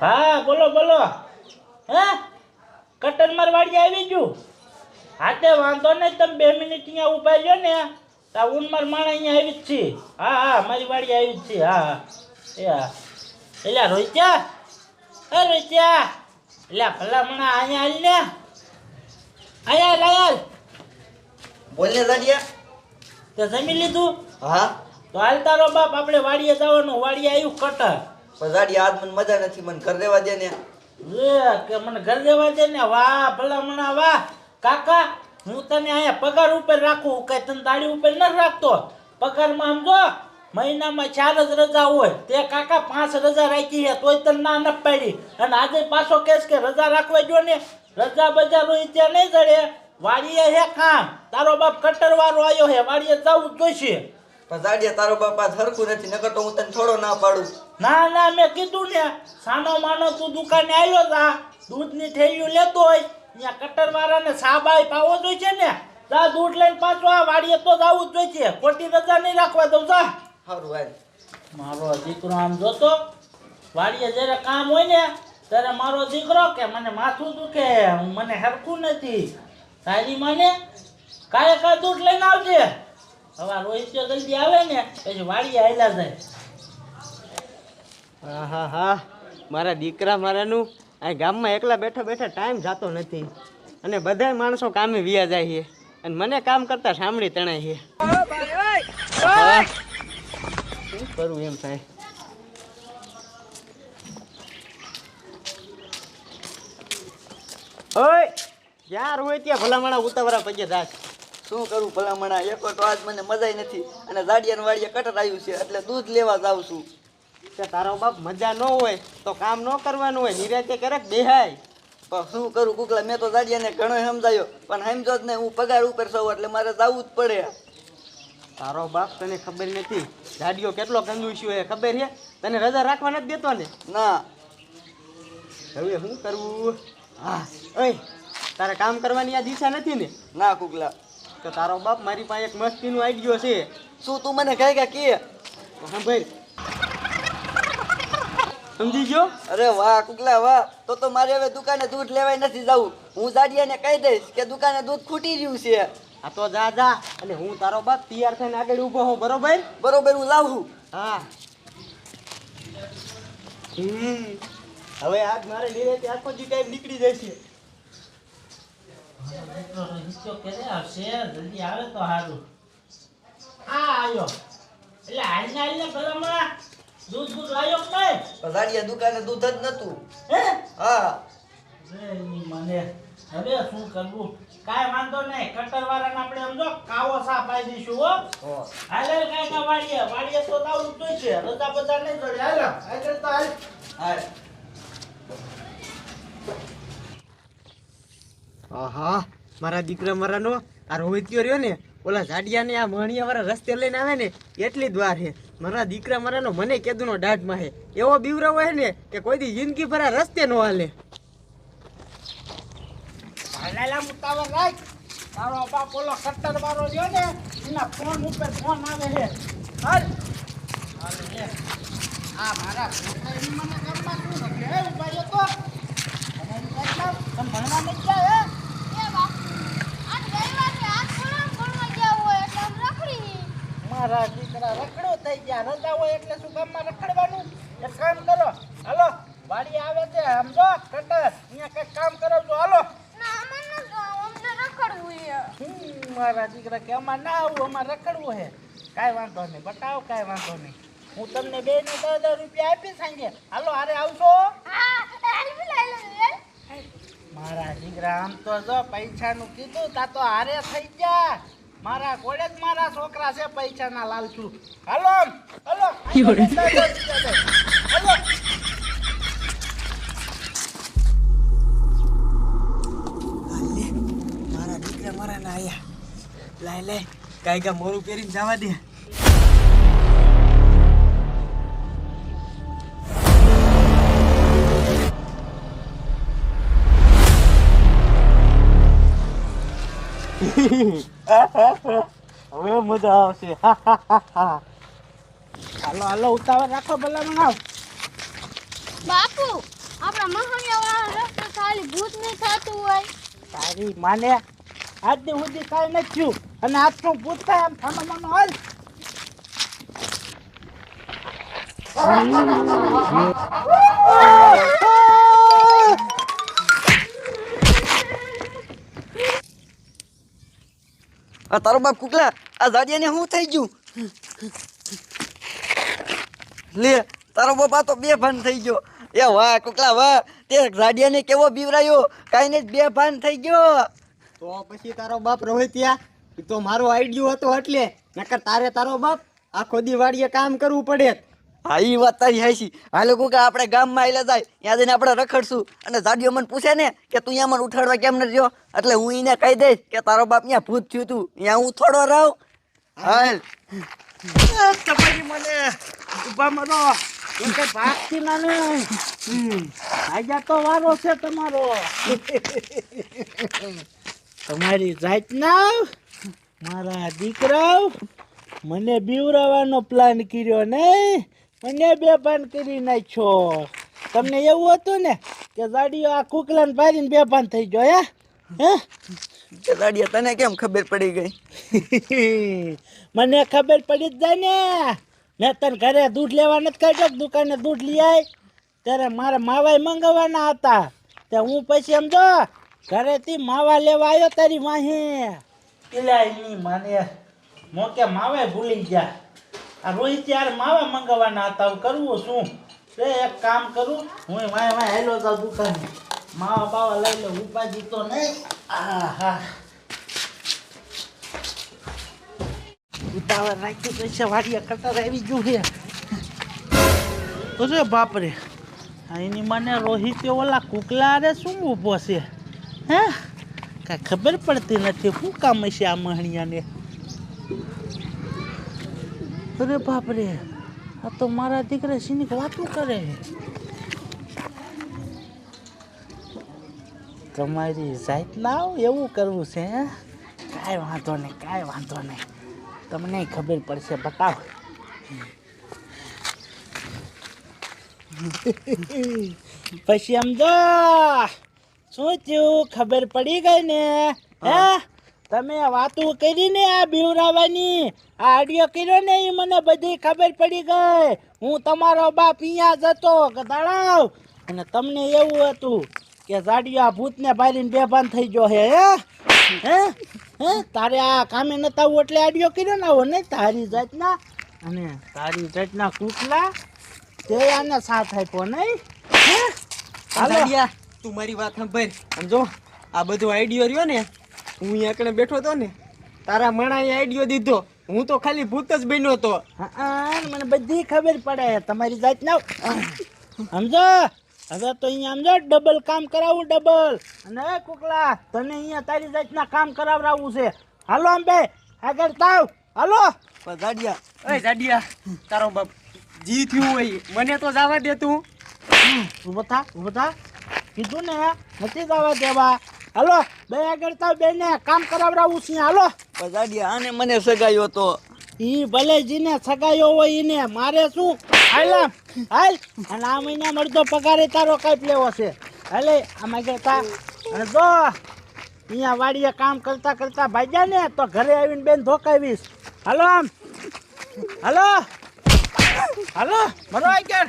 હા બોલો બોલો. હે? કટર માર વાડી આવી ગયું? હા તે વાંધો નહીં તમે બે મિનિટ અહીંયા ઊભા રહ્યો ને. તા ઊન માર માણા અહીંયા આવી જ છે. હા હા મારી વાડી આવી જ છે. હા એ હા. એટલે રોહિત્યા? એ રોહિત્યા? એટલે ભલા મણા અહીંયા આવી ને અહીંયા લાયાલ બોલને દાડિયા તે જમી લીધું? હા. તો હાલ તારો બાપ આપણે વાડીએ જવાનું. વાડીએ આવ્યું કટર પણ દાડિયા આજ મને મજા નથી મને ઘર દેવા દે ને. લે કે મને ઘર દેવા દે ને? વાહ ભલા મણા વાહ. કાકા હું તને અહીંયા પગાર ઉપર રાખું કે તને દાડી ઉપર ન રાખતો? પગારમાં આમ જો મહિનામાં ચાર જ રજા હોય. તે કાકા પાંચ રજા રાખી છે તોય તને ના ન પાડી. અને આજે પાછો કેસ કે રજા રાખવા જો ને. રજા બજારો ત્યાં નહીં જડે. વાડીએ હે કામ તારો બાપ કટર વાળો આવ્યો હે વાડીએ જવું જોઈશે. પણ તારો તારો આ સરખું નથી નકર તો હું તને થોડો ના પાડું. ના ના મેં કીધું ને સાનો માનો તું દુકાને આવ્યો તા દૂધની થેલીઓ લેતો હોય ત્યાં કટર વાળાને સાબાઈ પાવો જોઈએ છે ને જા દૂધ લઈને પાછો આ વાડીએ તો જવું જ જોઈએ ખોટી રજા નહીં રાખવા દઉં જા. સારું હાલ. મારો દીકરો આમ જોતો વાડીએ જ્યારે કામ હોય ને ત્યારે મારો દીકરો કે મને માથું દુખે મને હરખું નથી. તારી મને કાંઈ કાંઈ દૂધ લઈને આવજે. હવે રોહિત જલ્દી આવે ને પછી વાડીએ આવેલા જાય. મારા દીકરા મારાનું આ ગામમાં એકલા બેઠા બેઠા ટાઈમ જતો નથી. અને બધા માણસો કામે વિયા જાય છે. અને મને કામ કરતા સાંભળી તણાય છે. શું કરું એમ થાય ઓય યાર હોય ત્યાં ભલામણા ઉતાવળા પગે દાસ શું કરું ભલામણા? એક તો આજ મને મજા નથી. અને દાડિયાને વાડીએ કટર આવ્યું છે, એટલે દૂધ લેવા જાઉં છું. કે તારો બાપ મજા ન હોય તો કામ ન કરવાનું હોય નિરાતે કરે બેહાય. પણ શું કરું કુકલા મેં તો દાડિયાને ઘણો સમજાયો પણ સમજો જ નહીં હું પગાર ઉપર સૌ એટલે મારે જવું જ પડે. તારો બાપ તને ખબર નથી ગાડીઓ કેટલો કંજુસ્યો એ ખબર છે તને રજા રાખવા નથી દેતો ને. ના હવે શું કરવું? હા ઓય તારે કામ કરવાની આ દિશા નથી ને? ના કુકલા. તો તારો બાપ મારી પાસે એક મસ્તીનું આઈડિયો છે. શું તું મને કહે કે કે? તો સાંભળ સમજી ગયો? અરે વાહ કુકલા વાહ. તો તો મારે હવે દુકાને દૂધ લેવાય નથી જવું. હું જાડિયાને કહી દઈશ કે દુકાને દૂધ ખૂટી રહ્યું છે. આ તો જા જા. અને હું તારો બાપ તૈયાર થઈને આગળ ઊભો હોઉં બરોબર? બરોબર હું લાવું હા. હમ. હવે આજ મારે નિરેતે આખો જી ટાઈમ નીકળી જશે હિસ્સો ક્યારે આવશે જલ્દી આવે તો સારું આ આવ્યો એટલે હાલને હાલને ભલામણા દૂધ દૂધ લાયો કે નહીં? દુકાને દૂધ જ નતું હે? હા. રે મને હવે શું કરવું? કાય વાંધો નહીં કટર વાળાને આપણે સમજો કાવો સા પાઈ દઈશું હો. હો. હાલે કાય ના વાડીએ વાડીએ તો તાવ જ છે રજા બજા નહીં જોડે હાલ આગળ તો હાલ. હાલ. આહા મારા દીકરા મારાનો આ રોહિત્યો રહ્યો ને ઓલા ઝાડિયાને આ મણિયા વાળા રસ્તે લઈને આવે ને એટલી જ વાર છે. મારા દીકરા મારાનો મને કેદુનો દાઢ માહે. એવો બીવરાવો હે ને કે કોઈ દી જિંદગી ભરા રસ્તે ન હાલે. હાલેલા મુતાવર રાખ. તારો બાપ ઓલો કટર વાળો જો ને, એના ફોન ઉપર ફોન આવે છે. હાલ. હાલ હે આ મારા છોકરાની મને ઘરમાં શું હે રહ્યો તો? તમારી કાંઈ તમ ભણવા નથી જાય, હે? એ બાપુ, આજ રવિવાર છે, આજ થોડા ભણવા ગયા હોય એટલે આમ રખડી. મારા દીકરા રખડો થઈ ગયા. રજા હોય એટલે શું ગામમાં રખડવાનું? એક કામ કરો. હાલો વાડી આવે છે. સમજો કટર. અહીંયા કઈ કામ કરો છો. હાલો મારા દીકરા કે અમારે ના આવું અમારે રખડવું હે કાંઈ વાંધો નહીં. બતાવો કાંઈ વાંધો નહીં. હું તમને બે ને દસ રૂપિયા આપી સાંજે. હાલો હારે આવશો. મારા દીકરા આમ તો જો પૈસાનું કીધું તા તો હારે થઈ ગયા. મારા કોડે જ મારા છોકરા છે પૈસાના લાલચુ. હાલો હાલો. હાલો મારા દીકરા મારા ના આયા લાય લાય કાંઈ કા મોરું પહેરીને જવા દે. હવે મજા આવશે. હાલો હાલો ઉતાવળ રાખો ભલામણ આવ બાપુ આપણા મહાણિયા વાળા રસ્તે ખાલી ભૂત નહીં થતું હોય. તારી માને આજની સુધી કાંઈ નથી થયું. અને આજનું ભૂત થાય આમ થામા માનો હાલ આ તારો બાપ કુકલા, આ જાડિયાને શું થઈ ગયું? લે, તારો બાપ આ તો બે ભાન થઈ ગયો. એ વાહ, કુકલા, વાહ. તે જાડિયાને કેવો બીવરાયો? કાંઈ ને બે ભાન થઈ ગયો. તો પછી તારો બાપ રોહિતિયા તો મારો આઈડિયો હતો એટલે. નકર તારે તારો બાપ આખો દિવાળીએ કામ કરવું પડે. હા એ વાત તારી હાસી હા લોકો કે આપણે ગામમાં આવેલા જાય, ત્યાં જઈને આપણે રખડશું. અને જાડીઓ મને પૂછે ને કે તું અહીંયા મને ઉઠાડવા કેમ નથી રહ્યો એટલે હું એને કહી દઈશ કે તારો બાપ અહીંયા ભૂત થયું તું. ત્યાં હું થોડો રહું. હાલ. તમારી મને ઊભા મરો ભાગતી ના આજા તો વારો છે તમારો. તમારી જાતના મારા દીકરા મને બીવરાવાનો પ્લાન કર્યો નહીં મને બેભાન કરી નાખ્યો. તમને એવું હતું ને કે ગાડીઓ આ કુકલાને ભારીને બેભાન થઈ ગયો હે? હે? કે જાડિયા તને કેમ ખબર પડી ગઈ? મને ખબર પડી જ જાય ને. મેં તને ઘરે દૂધ લેવા નથી કાઢ્યો દુકાને દૂધ લઈ આવી ત્યારે મારે માવાય મંગાવવાના હતા. તે હું પછી એમ જો ઘરેથી માવા લેવા આવ્યો તારી માહી પેલા એની માને મોકે માવાય ભૂલી ગયા. આ રોહિત યાર માવા મંગાવવાના હતા કરવું શું? તે એક કામ કરું, હું વાય વાય હેલો જાઉં દુકાને. માવા બાવા લઈ લો, ઉપાજી તો નહીં. આ હા ઉતાવળ રાખ્યું તો છે વાડિયા કટર આવી ગયું છે. અરે બાપરે એની મને રોહિત ઓલા કુકલા અરે શું ઊભો છે? હે? કાંઈ ખબર પડતી નથી, શું કામ હશે આ મહણિયાને? અરે બાપરે, આ તો મારા દીકરા સિનિક વાતું કરે તમારી જાત લાવ, એવું કરવું છે કાંઈ વાંધો નહીં, કાંઈ વાંધો નહીં. તમને ખબર પડશે, બતાવ. પછી સમજો શું થયું? ખબર પડી ગઈ ને હે. તમે વાતો કરી ને આ બીવરાવાની આ આડિયો કર્યો ને એ મને બધી ખબર પડી ગઈ. હું તમારો બાપ અહીંયા જતો ગધાડાવ અને તમને એવું હતું કે જાડિયો આ ભૂતને બારીને બેભાન થઈ ગયો હે હે? હે? તારે આ કામે નતા આવું એટલે આડિયો કર્યો ને આવો નહીં તારી જાતના. અને તારી જાતના કૂકલા તે આને સાથ આપ્યો નહીં. હે? તું મારી વાત સાંભળ. સમજો? આ બધો આઈડિયો રહ્યો ને હું અહીંયા કણે બેઠો તો ને તારા મણાએ આઈડિયો દીધો. હું તો ખાલી ભૂત જ બન્યો તો હા મને બધી ખબર પડે. તમારી જાતના સમજો? હવે તો અહીંયા સમજો ડબલ કામ કરાવું ડબલ અને એ કુકલા તને અહીંયા તારી જાતના કામ કરાવડાવવું છે. હાલો અંબે આગળ તાવ હાલો. જાડિયા. ઓય જાડિયા તારો બાપ જી થયું હોય. મને તો જવા દે તું. ઊભો થા ઊભો થા. કીધું ને નથી જવા દેવા. હાલો બે આગળ તાવ બે ને કામ કરાવડાવું છે હાલો. પણ જાડિયા આને મને સગાયો તો. ઈ ભલે જીને સગાયો હોય ઈને મારે શું? હાલ હાલ. અને આ મહિના મળતો પગારે તારો કાપ લેવો છે. હાલે આમાં કરતા જો અહીંયા વાડીએ કામ કરતા કરતા ભાગ્યા ને તો ઘરે આવીને બેન ધોકાવીશ. હાલો આમ. હાલો. હાલો મરો આગળ